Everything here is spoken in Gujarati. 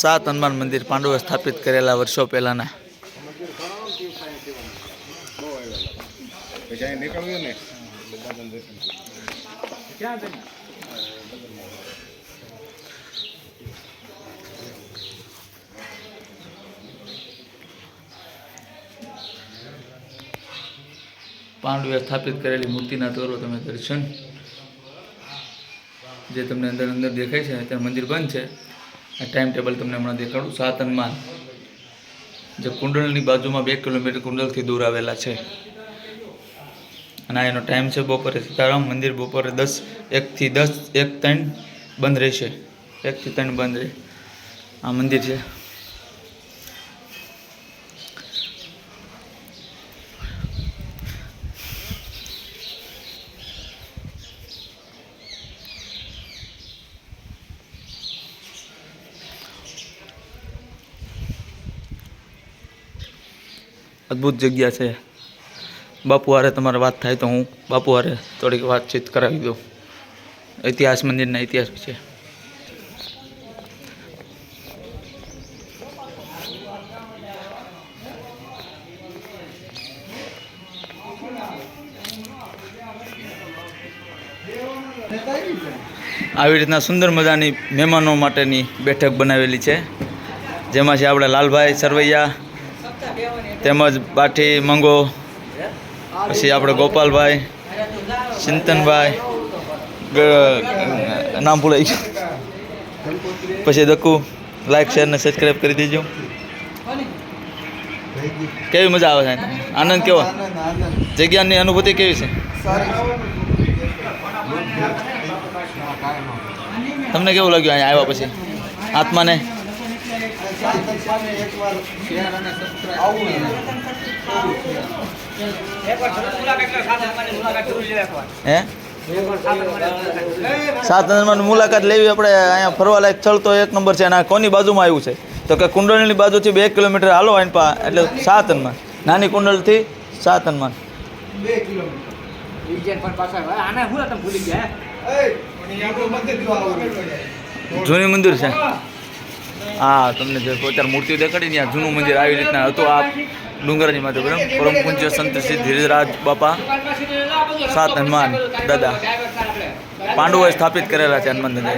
સાત હનુમાન મંદિર પાંડવે સ્થાપિત કરેલા વર્ષો પહેલાના. પાંડવે સ્થાપિત કરેલી મૂર્તિના તોરો તમે દર્શન, જે તમને અંદર અંદર દેખાય છે ત્યાં મંદિર બંધ છે. ટાઈમ ટેબલ તમને હમણાં દેખાડું. સાત હનુમાન જે કુંડળની બાજુમાં બે કિલોમીટર કુંડળથી દૂર આવેલા છે. અને આ એનો ટાઈમ છે બપોરે સીતારામ. મંદિર બપોરે દસ, એકથી દસ, એક ત્રણ બંધ રહેશે. એકથી ત્રણ બંધ રહે. આ મંદિર છે. અદ્ભુત જગ્યા છે. બાપુ હારે તમારે વાત થાય તો હું બાપુ હારે થોડીક વાતચીત કરાવી દઉં. ઇતિહાસ મંદિરના ઇતિહાસ વિશે. આવી રીતના સુંદર મજાની મહેમાનો માટેની બેઠક બનાવેલી છે. જેમાં છે આપણે લાલભાઈ સરવૈયા તેમજ બાઠી, મંગો, પછી આપણે ગોપાલભાઈ, ચિંતનભાઈ નામ ભૂલાઈ ગયું. પછી દક્કુ લાઈક શેર ને સબસ્ક્રાઈબ કરી દેજો. કેવી મજા આવે છે? આનંદ કેવો? જગ્યાની અનુભૂતિ કેવી છે? તમને કેવું લાગ્યું અહીંયા આવ્યા પછી? આત્માને? હે? સાત નંબરની મુલાકાત લેવી આપણે અહીંયા ફરવા લાયક સ્થળ તો એક નંબર છે અને કોની બાજુમાં આવ્યું છે? તો કે કુંડળની બાજુથી બે કિલોમીટર હાલો આઈન પા એટલે સાત હનુમાન નાની કુંડળથી સાત હનુમાન જૂની મંદિર છે. હા તમને જે અત્યારે મૂર્તિઓ દેખાડી ને જૂનું મંદિર આવી રીતના હતું, આ ડુંગરની માથે બરાબર? પરમ પૂજ્ય સંત શ્રી ધીરજરાજ બાપા, સાત હનુમાન દાદા, પાંડવોએ સ્થાપિત કરેલા છે હનુમાન દાદા